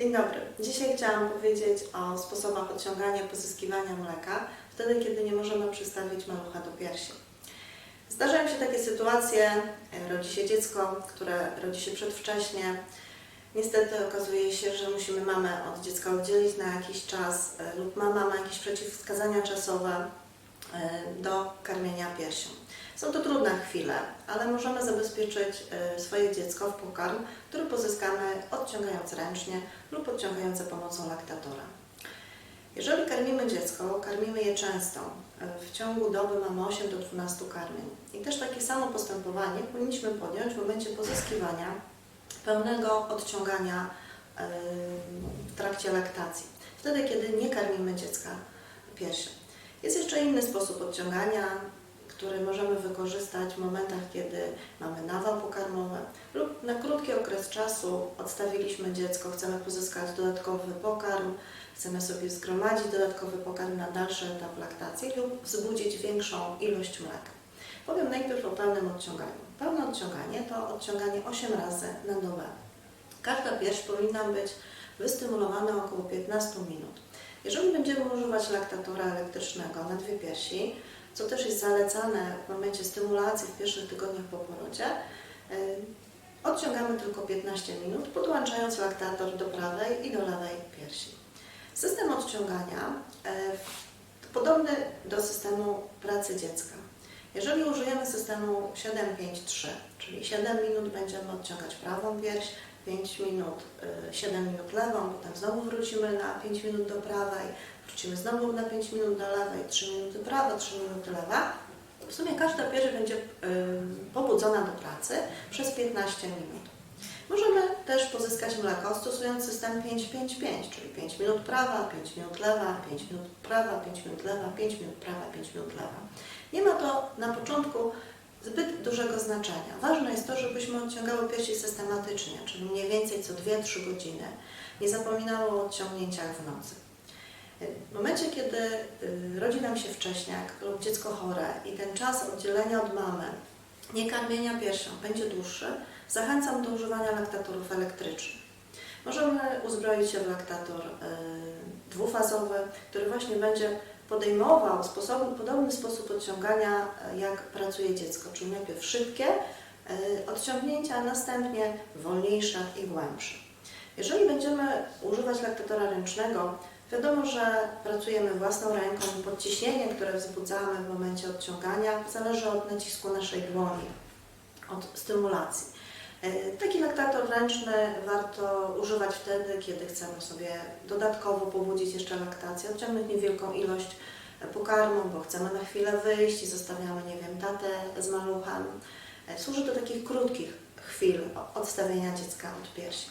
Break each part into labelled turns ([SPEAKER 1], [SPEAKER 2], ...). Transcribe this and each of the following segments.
[SPEAKER 1] Dzień dobry. Dzisiaj chciałam powiedzieć o sposobach odciągania, pozyskiwania mleka, wtedy kiedy nie możemy przystawić malucha do piersi. Zdarzają się takie sytuacje, e, rodzi się dziecko, które rodzi się przedwcześnie. Niestety okazuje się, że musimy mamę od dziecka oddzielić na jakiś czas e, lub mama ma jakieś przeciwwskazania czasowe do karmienia piersią. Są to trudne chwile, ale możemy zabezpieczyć e, swoje dziecko w pokarm, który pozyskamy odciągając ręcznie lub odciągając za pomocą laktatora. Jeżeli karmimy dziecko, karmimy je często. E, W ciągu doby mamy 8 do 12 karmień. I też takie samo postępowanie powinniśmy podjąć w momencie pozyskiwania pełnego odciągania e, w trakcie laktacji. Wtedy, kiedy nie karmimy dziecka piersią. Jest jeszcze inny sposób odciągania, który możemy wykorzystać w momentach, kiedy mamy nawał pokarmowy lub na krótki okres czasu odstawiliśmy dziecko, chcemy pozyskać dodatkowy pokarm, chcemy sobie zgromadzić dodatkowy pokarm na dalszy etap laktacji lub wzbudzić większą ilość mleka. Powiem najpierw o pełnym odciąganiu. Pełne odciąganie to odciąganie 8 razy na dobę. Każda pierś powinna być wystymulowana około 15 minut. Jeżeli będziemy używać laktatora elektrycznego na dwie piersi, co też jest zalecane w momencie stymulacji w pierwszych tygodniach po porodzie, yy, odciągamy tylko 15 minut, podłączając laktator do prawej i do lewej piersi. System odciągania yy, podobny do systemu pracy dziecka. Jeżeli użyjemy systemu 7-5-3, czyli 7 minut będziemy odciągać prawą pierś, 5 minut, y, 7 minut lewą, potem znowu wrócimy na 5 minut do prawej, wrócimy znowu na 5 minut do lewej, 3 minuty prawa, 3 minuty lewa. W sumie każda pierś będzie y, pobudzona do pracy przez 15 minut. Możemy też pozyskać mleko stosując system 5-5-5, czyli 5 minut prawa, 5 minut lewa, 5 minut prawa, 5 minut lewa, 5 minut prawa, 5 minut lewa. Nie ma to na początku zbyt dużego znaczenia. Ważne jest to, żebyśmy odciągały piersi systematycznie, czyli mniej więcej co 2-3 godziny. Nie zapominało o odciągnięciach w nocy. W momencie, kiedy y, rodzi nam się wcześniak lub dziecko chore i ten czas oddzielenia od mamy, nie karmienia piersią będzie dłuższy, zachęcam do używania laktatorów elektrycznych. Możemy uzbroić się w laktator y, dwufazowy, który właśnie będzie podejmował sposob, podobny sposób odciągania, y, jak pracuje dziecko, czyli najpierw szybkie y, odciągnięcia, a następnie wolniejsze i głębsze. Jeżeli będziemy używać laktatora ręcznego, wiadomo, że pracujemy własną ręką i podciśnienie, które wzbudzamy w momencie odciągania, zależy od nacisku naszej dłoni, od stymulacji. E, Taki laktator ręczny warto używać wtedy, kiedy chcemy sobie dodatkowo pobudzić jeszcze laktację, odciągnąć niewielką ilość pokarmu, bo chcemy na chwilę wyjść i zostawiamy, nie wiem, tatę z maluchem. E, Służy do takich krótkich chwil odstawienia dziecka od piersi.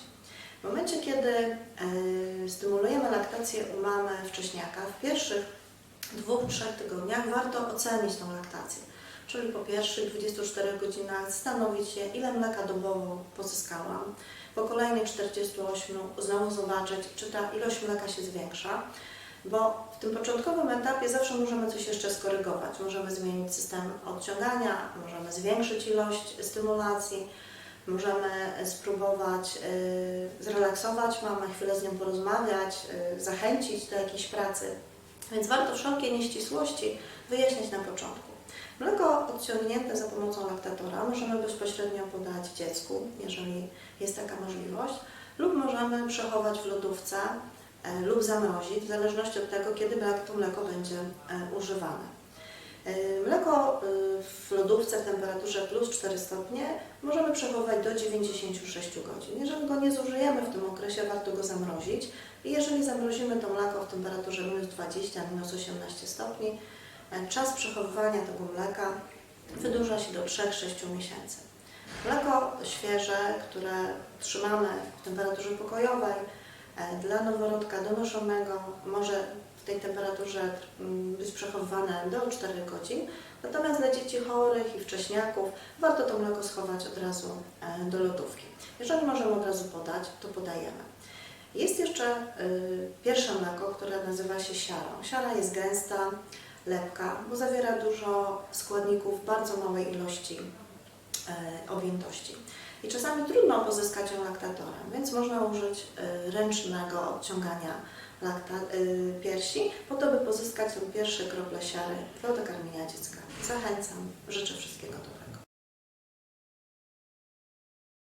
[SPEAKER 1] W momencie, kiedy e, stymulujemy laktację u mamy wcześniaka, w pierwszych dwóch, trzech tygodniach warto ocenić tą laktację. Czyli po pierwszych 24 godzinach zastanowić się, ile mleka dobowo pozyskałam. Po kolejnych 48 znowu zobaczyć, czy ta ilość mleka się zwiększa. Bo w tym początkowym etapie zawsze możemy coś jeszcze skorygować. Możemy zmienić system odciągania, możemy zwiększyć ilość stymulacji, możemy spróbować y, zrelaksować mamę, chwilę z nią porozmawiać, y, zachęcić do jakiejś pracy. Więc warto wszelkie nieścisłości wyjaśnić na początku. Mleko odciągnięte za pomocą laktatora możemy bezpośrednio podać dziecku, jeżeli jest taka możliwość, lub możemy przechować w lodówce e, lub zamrozić, w zależności od tego, kiedy to mleko będzie e, używane. E, Mleko w lodówce w temperaturze plus 4 stopnie możemy przechowywać do 96 godzin. Jeżeli go nie zużyjemy w tym okresie, warto go zamrozić. I jeżeli zamrozimy to mleko w temperaturze minus 20, minus 18 stopni, czas przechowywania tego mleka wydłuża się do 3-6 miesięcy. Mleko świeże, które trzymamy w temperaturze pokojowej, e, dla noworodka donoszonego może w tej temperaturze mm, być przechowywane do 4 godzin. Natomiast dla dzieci chorych i wcześniaków warto to mleko schować od razu e, do lodówki. Jeżeli możemy od razu podać, to podajemy. Jest jeszcze y, pierwsze mleko, które nazywa się siarą. Siara jest gęsta, lepka, bo zawiera dużo składników bardzo małej ilości e, objętości. I czasami trudno pozyskać ją laktatorem, więc można użyć y, ręcznego odciągania lakta, y, piersi, po to, by pozyskać te pierwsze krople siary do dokarmienia dziecka. Zachęcam, życzę wszystkiego dobrego.